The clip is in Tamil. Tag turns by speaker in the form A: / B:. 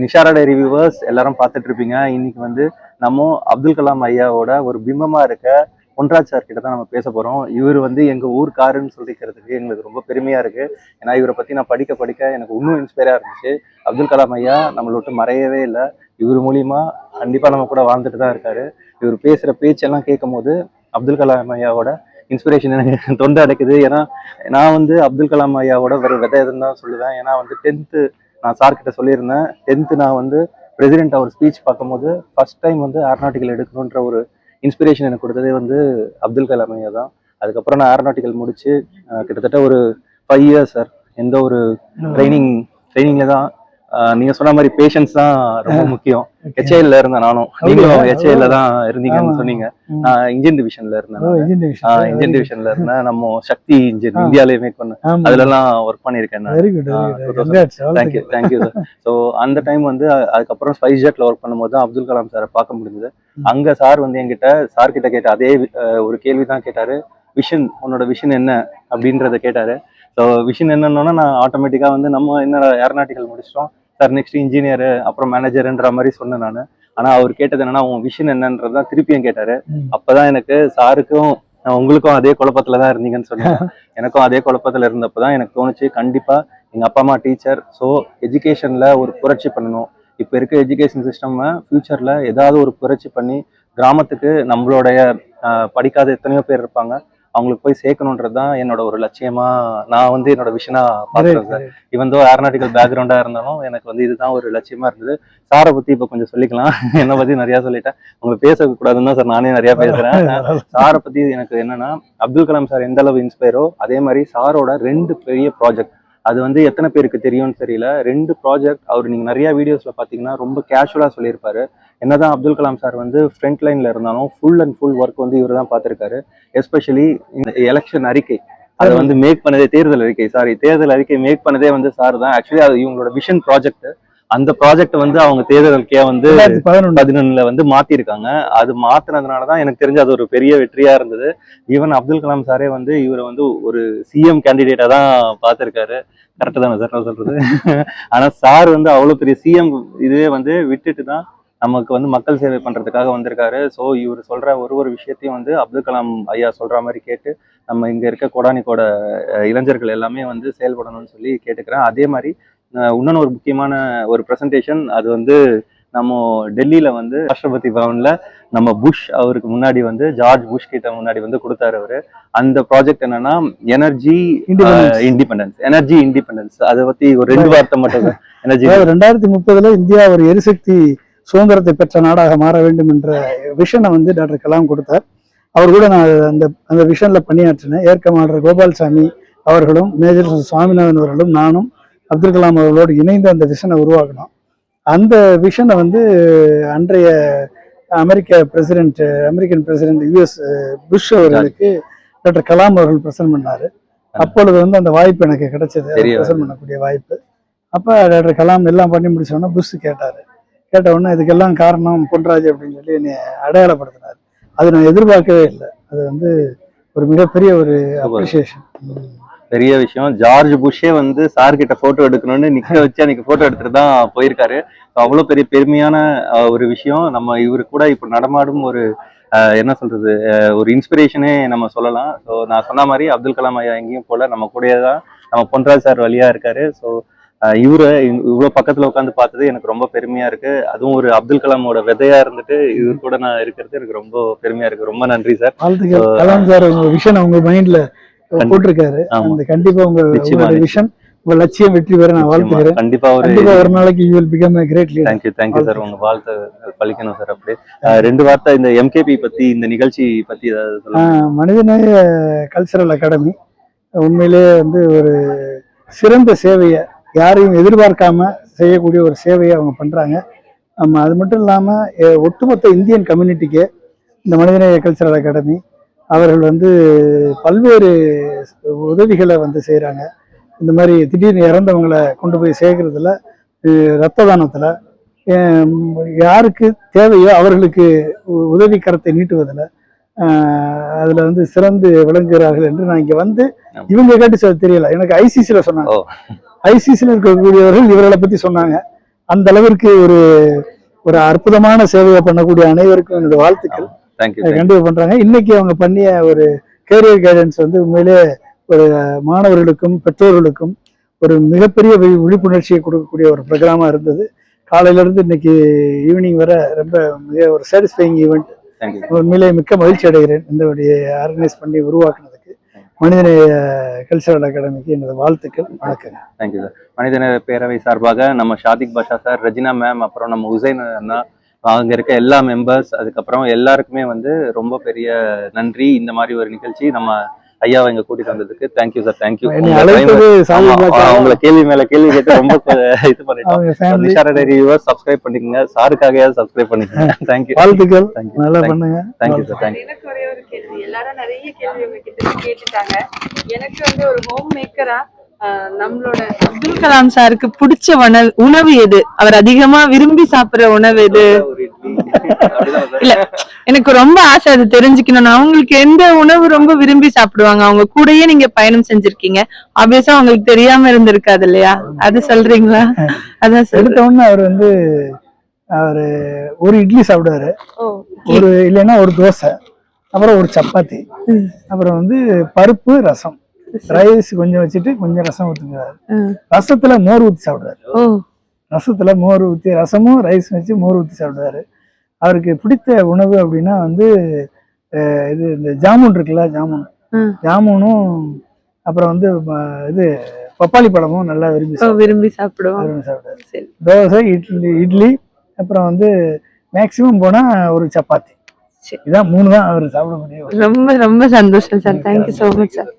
A: நிஷாரோட ரிவ்யூவர்ஸ் எல்லாரும் பார்த்துட்டு இருப்பீங்க. இன்னைக்கு வந்து நம்ம அப்துல் கலாம் ஐயாவோட ஒரு பிம்பமா இருக்க பொன்ராஜ் சார் கிட்ட தான் நம்ம பேச போறோம். இவர் வந்து எங்க ஊர்க்காருன்னு சொல்லிக்கிறதுக்கு எங்களுக்கு ரொம்ப பெருமையா இருக்கு. ஏன்னா இவரை பத்தி நான் படிக்க படிக்க எனக்கு இன்னும் இன்ஸ்பயரா இருந்துச்சு. அப்துல் கலாம் ஐயா நம்மளை விட்டு மறையவே இல்லை. இவர் மூலியமா கண்டிப்பா நம்ம கூட வாழ்ந்துட்டு தான் இருக்காரு. இவர் பேசுற பேச்செல்லாம் கேட்கும் போது அப்துல் கலாம் ஐயாவோட இன்ஸ்பிரேஷன் எனக்கு தொண்டை அடைக்குது. ஏன்னா நான் வந்து அப்துல் கலாம் ஐயாவோட ஒரு விதை எதுன்னு தான் சொல்லுவேன். ஏன்னா வந்து டென்த்து நான் சார் கிட்ட சொல்லியிருந்தேன். டென்த்து நான் வந்து பிரசிடென்ட் அவர் ஸ்பீச் பார்க்கும்போது ஃபர்ஸ்ட் டைம் வந்து ஏரோநாட்டிக்கல் எடுக்கணுன்ற ஒரு இன்ஸ்பிரேஷன் எனக்கு கொடுத்ததே வந்து அப்துல் கலாம் ஐயா தான். அதுக்கப்புறம் நான் ஏரோநாட்டிக்கல் முடிச்சு அஹ், கிட்டத்தட்ட ஒரு ஃபைவ் இயர்ஸ் சார் எந்த ஒரு ட்ரைனிங் ட்ரைனிங்ல தான் நீங்க சொன்ன மாதிரி பேஷன்ஸ் தான் ரொம்ப முக்கியம் ஹெச்ஐல இருந்தேன் நானும் நீங்களும் ஹெச்ஐல தான் இருந்தீங்கன்னு. சொன்னீங்க. நான் இன்ஜின் டிவிஷன்ல இருந்தேன்
B: இன்ஜின் டிவிஷன்.
A: இன்ஜின் டிவிஷன்ல இருந்தேன் நம்ம சக்தி இன்ஜின்
B: ஆ.
A: இந்தியாலே மேக் பண்ண
B: ஆமா.
A: அதுலலாம் ஒர்க் பண்ணியிருக்கேன் நான்
B: Very good, very
A: ah,
B: good.
A: 2000.
B: Congrats,
A: thank you. Thank you sir so அந்த டைம் வந்து அதுக்கப்புறம் ஸ்பைஸ் ஜெட்ல ஒர்க் பண்ணும்போது தான் அப்துல் கலாம் சாரை பார்க்க முடிஞ்சது. அங்க சார் வந்து என்கிட்ட சார் கிட்ட கேட்ட அதே ஒரு கேள்வி தான் கேட்டாரு விஷன் உன்னோட விஷன் என்ன அப்படின்றத கேட்டாரு ஸோ விஷன் என்னன்னா நான் ஆட்டோமேட்டிக்கா வந்து நம்ம என்ன ஏரோநாட்டிக்கல் முடிச்சிட்டோம் சார் நெக்ஸ்ட் இன்ஜினியர் அப்புறம் மேனேஜர்ன்ற மாதிரி சொன்னேன் நான். ஆனா அவர் கேட்டது என்னன்னா உன் விஷன் என்னன்றது தான் திருப்பியும் கேட்டாரு. அப்பதான் எனக்கு சாருக்கும் உங்களுக்கும் அதே குழப்பத்துல தான் இருந்தீங்கன்னு சொன்னேன் எனக்கும் அதே குழப்பத்துல இருந்தப்பதான் எனக்கு தோணுச்சு கண்டிப்பா எங்க அப்பா அம்மா டீச்சர் ஸோ எஜுகேஷன்ல ஒரு புரட்சி பண்ணணும். இப்போ இருக்க எஜுகேஷன் சிஸ்டம் ஃபியூச்சர்ல ஏதாவது ஒரு புரட்சி பண்ணி கிராமத்துக்கு நம்மளுடைய படிக்காத எத்தனையோ பேர் இருப்பாங்க. அவங்களுக்கு போய் சேர்க்கணுன்றது தான் என்னோட ஒரு லட்சியமா நான் வந்து என்னோட விஷனா பார்க்குறேன் சார். இவன் தோ ஏரோநாட்டிக்கல் பேக்ரவுண்டா இருந்தாலும் எனக்கு வந்து இதுதான் ஒரு லட்சியமா இருந்தது. சாரை பத்தி இப்போ கொஞ்சம் சொல்லிக்கலாம். என்னை பத்தி நிறைய சொல்லிட்டேன். உங்களுக்கு பேசக்கூடாதுன்னு தான் சார் நானே நிறைய பேசுறேன். சாரை பத்தி எனக்கு என்னன்னா அப்துல் கலாம் சார் எந்த அளவு இன்ஸ்பயரோ அதே மாதிரி சாரோட ரெண்டு பெரிய ப்ராஜெக்ட் அது வந்து எத்தனை பேருக்கு தெரியும்னு தெரியல. ரெண்டு ப்ராஜெக்ட் அவர் நீங்க நிறைய வீடியோஸ்ல பாத்தீங்கன்னா ரொம்ப கேஷுவலா சொல்லியிருப்பாரு. என்னதான் அப்துல் கலாம் சார் வந்து ஃப்ரண்ட் லைன்ல இருந்தாலும் ஃபுல் அண்ட் ஃபுல் ஒர்க் வந்து இவர் தான் பார்த்துருக்காரு எஸ்பெஷலி இந்த எலெக்ஷன் அறிக்கை. அதை வந்து மேக் பண்ணதே தேர்தல் அறிக்கை. சாரி தேர்தல் அறிக்கை மேக் பண்ணதே வந்து சார் தான். ஆக்சுவலி அது இவங்களோட விஷன் ப்ராஜெக்ட் அந்த ப்ராஜெக்ட் வந்து அவங்க தேர்தல் அறிக்கையா வந்து. பதினொன்னுல வந்து மாத்திருக்காங்க. அது மாத்தினதுனால தான் எனக்கு தெரிஞ்சு அது ஒரு பெரிய வெற்றியா இருந்தது. ஈவன் அப்துல் கலாம் சாரே வந்து இவரை வந்து ஒரு சிஎம் கேண்டிடேட்டா தான் பார்த்திருக்காரு. கரெக்ட் தானே சார் நான் சொல்றது? ஆனா சார் வந்து அவ்வளவு பெரிய சிஎம் இதுவே வந்து விட்டுட்டு தான் நமக்கு வந்து மக்கள் சேவை பண்றதுக்காக வந்திருக்காரு. ஸோ இவர் சொல்ற ஒரு ஒரு விஷயத்தையும் வந்து அப்துல் கலாம் ஐயா சொல்ற மாதிரி கேட்டு நம்ம இங்க இருக்க கொடானிக்கோட இளைஞர்கள் எல்லாமே வந்து செயல்படணும்னு சொல்லி கேட்டுக்கிறேன். அதே மாதிரி அஹ், இன்னொன்னு ஒரு முக்கியமான ஒரு ப்ரெசன்டேஷன் அது வந்து நம்ம டெல்லியில வந்து ராஷ்டிரபதி பவன்ல நம்ம புஷ் அவருக்கு முன்னாடி வந்து ஜார்ஜ் புஷ் கிட்ட முன்னாடி வந்து கொடுத்தாரு அவரு. அந்த ப்ராஜெக்ட் என்னன்னா எனர்ஜி. இண்டிபெண்டன்ஸ் எனர்ஜி இண்டிபெண்டன்ஸ் அதை பத்தி ஒரு ரெண்டு வார்த்தை மட்டும் எனர்ஜி
B: ரெண்டாயிரத்தி முப்பதுல இந்தியா ஒரு எரிசக்தி சுதந்திரத்தை பெற்ற நாடாக மாற வேண்டும் என்ற விஷனை வந்து டாக்டர் கலாம் கொடுத்தார். அவர் கூட நான் அந்த அந்த விஷன்ல பணியாற்றினேன். ஏற்க மாடர் கோபால்சாமி அவர்களும் மேஜர் சுவாமிநாதன் அவர்களும் நானும் அப்துல் கலாம் அவர்களோடு இணைந்து அந்த விஷனை உருவாக்கினோம் அந்த விஷனை வந்து அன்றைய அமெரிக்க president American president US Bush அவர்களுக்கு டாக்டர் கலாம் அவர்கள் பிரசன்ட் பண்ணாரு. அப்பொழுது வந்து அந்த வாய்ப்பு எனக்கு கிடைச்சது. பிரசன்ட் பண்ணக்கூடிய வாய்ப்பு. அப்ப டாக்டர் கலாம் எல்லாம் பண்ணி முடிச்ச உடனே புஷ் கேட்டாரு. கேட்ட உடனே இதுக்கெல்லாம் காரணம் பொன்ராஜ் அப்படின்னு சொல்லி என்னை அடையாளப்படுத்தினார். அது நான் எதிர்பார்க்கவே இல்லை. அது வந்து ஒரு மிகப்பெரிய ஒரு அப்ரிசியேஷன்
A: பெரிய விஷயம். ஜார்ஜ் புஷ்ஷே வந்து சார் கிட்ட போட்டோ எடுக்கணும்னு நிக்க வச்சு அன்னைக்கு போட்டோ எடுத்துட்டு தான் போயிருக்காரு. அவ்வளவு பெரிய பெருமையான ஒரு விஷயம். நம்ம இவரு கூட இப்ப நடமாடும் ஒரு என்ன சொல்றது ஒரு இன்ஸ்பிரேஷனே நம்ம சொல்லலாம். ஸோ நான் சொன்ன மாதிரி அப்துல் கலாம் ஐயா எங்கேயும் போல நம்ம கூடயே தான் நம்ம பொன்ராஜ் சார் வழியா இருக்காரு. ஸோ இவரை இவ்வளவு பக்கத்துல உட்காந்து பார்த்தது எனக்கு ரொம்ப பெருமையா இருக்கு. அதுவும் ஒரு அப்துல் கலாமோட விதையா இருந்துட்டு இவர் கூட நான் இருக்கிறது எனக்கு ரொம்ப பெருமையா இருக்கு. ரொம்ப நன்றி சார்.
B: கலாம் சார் உங்க விஷன் உங்க மைண்ட்ல போட்டிருக்காரு. அந்த கண்டிப்பா உங்க விஷன் உங்க லட்சியம் வெற்றி பெற நான் வாழ்த்துக்கிறேன்
A: கண்டிப்பா ஒரு
B: கண்டிப்பா ஒரு நாளைக்கு you will become a great leader
A: thank you thank you sir உங்க வாழ்த்து பழிக்கணும் சார் அப்படியே. ரெண்டு வார்த்தை இந்த எம்கேபி பத்தி இந்த நிகழ்ச்சி பத்தி ஏதாவது சொல்லுங்க.
B: மனிதநேய கல்ச்சரல் அகாடமி உண்மையிலேயே வந்து ஒரு சிறந்த சேவையை யாரையும் எதிர்பார்க்காம செய்யக்கூடிய ஒரு சேவையை அவங்க பண்றாங்க. நம்ம அது மட்டும் இல்லாம எ- ஒட்டுமொத்த இந்தியன் கம்யூனிட்டிக்கு இந்த மனிதநேய கல்ச்சரல் அகாடமி அவர்கள் வந்து பல்வேறு உதவிகளை வந்து செய்கிறாங்க இந்த மாதிரி திடீர்னு இறந்தவங்களை கொண்டு போய் சேர்க்கறதுல அஹ் ரத்த தானத்தில் யாருக்கு தேவையோ அவர்களுக்கு உதவி கரத்தை நீட்டுவதில் அதில் வந்து சிறந்து விளங்குகிறார்கள் என்று நான் இங்கே வந்து. இவங்க கேட்டு சொல்ல தெரியல. எனக்கு ஐசிசியில் சொன்னாங்க. ஐசிசியில் இருக்கக்கூடியவர்கள் இவர்களை பற்றி சொன்னாங்க. அந்த அளவிற்கு ஒரு ஒரு அற்புதமான சேவையை பண்ணக்கூடிய அனைவருக்கும் என்னோட வாழ்த்துக்கள்.
A: தேங்க்யூ
B: கண்டிப்பா பண்றாங்க. இன்னைக்கு அவங்க பண்ணிய ஒரு கேரியர் கைடன்ஸ் வந்து உண்மையிலே ஒரு மாணவர்களுக்கும் பெற்றோர்களுக்கும் ஒரு மிகப்பெரிய விழிப்புணர்ச்சியை கொடுக்கக்கூடிய ஒரு ப்ரோக்ராமா இருந்தது. காலையில இருந்து இன்னைக்கு ஈவினிங் வரை ரொம்ப மிக ஒரு சாட்டிஸ்ஃபைங் ஈவெண்ட் உண்மையிலே மிக்க மகிழ்ச்சி அடைகிறேன். இந்த ஆர்கனைஸ் பண்ணி உருவாக்குனதுக்கு. மனிதநேய கல்ச்சரல் அகாடமிக்கு எனது வாழ்த்துக்கள். வணக்கங்க
A: தேங்க்யூ சார் மனிதநேய பேரவை சார்பாக நம்ம Shadiq Basha sir Regina ma'am அப்புறம் நம்ம உசைன் அண்ணா அங்க இருக்க எல்லா மெம்பர்ஸ் அதுக்கப்புறம் எல்லாருக்குமே வந்து ரொம்ப பெரிய நன்றி. இந்த மாதிரி ஒரு நிகழ்ச்சி நம்ம ஐயாவை இங்க கூட்டிட்டு வந்ததுக்கு தேங்க்யூ சார் தேங்க்யூ உங்களை கேள்வி மேல கேள்வி கேட்டு ரொம்ப இது பண்ணிட்டோம். நிஷார டைரி சப்ஸ்கிரைப் பண்ணிக்கோங்க. சாருக்காக சப்ஸ்கிரைப் பண்ணிக்கோங்க. தேங்க்யூ
B: வாழ்த்துக்கள். நல்லா பண்ணுங்க.
A: தேங்க்யூ சார் தேங்க்யூ
C: எனக்கு ஒரே ஒரு கேள்வி. எல்லாரும் நிறைய கேள்வி கேட்டுட்டாங்க. எனக்கு வந்து ஒரு ஹோம் மேக்கரா நம்மளோட அப்துல் கலாம் சாருக்கு பிடிச்ச உணவு உணவு எது? அவர் அதிகமா விரும்பி சாப்பிடுற உணவு எது? இல்ல எனக்கு ரொம்ப ஆசை அது தெரிஞ்சுக்கணும் அவங்களுக்கு எந்த உணவு ரொம்ப விரும்பி சாப்பிடுவாங்க? அவங்க கூடயே நீங்க பயணம் செஞ்சிருக்கீங்க. ஆப்வியஸா அவங்களுக்கு தெரியாம இருந்திருக்காது இல்லையா? அது சொல்றீங்களா? அதான் சார்
B: எடுத்த உடனே அவர் வந்து அவர் ஒரு இட்லி சாப்பிடுவாரு.
C: ஓ.
B: ஒரு இல்லைன்னா ஒரு தோசை அப்புறம் ஒரு சப்பாத்தி அப்புறம் வந்து பருப்பு ரசம். ரைஸ் கொஞ்சம் வச்சுட்டு கொஞ்சம் ரசம் ஊற்றுக்குவாரு
C: ம்.
B: ரசத்துல மோர் ஊற்றி சாப்பிடுவாரு.
C: ஓ.
B: ரசத்துல மோர் ஊற்றி ரசமும் ரைஸ் வச்சு மோர் ஊற்றி சாப்பிடுவாரு. அவருக்கு பிடித்த உணவு அப்படின்னா வந்து இது இந்த ஜாமுன் இருக்குல்ல ஜாமுன். ஜாமுனும் அப்புறம் வந்து இது பப்பாளி பழமும் நல்லா விரும்பி.
C: விரும்பி சாப்பிடுவோம்.
B: விரும்பி சாப்பிடுவாரு. தோசை இட்லி இட்லி அப்புறம் வந்து மேக்சிமம் போனா ஒரு சப்பாத்தி.
C: சரி.
B: இதான் மூணு தான் அவர் சாப்பிட முடியும்
C: ரொம்ப ரொம்ப சந்தோஷம் sir. Thank you so much sir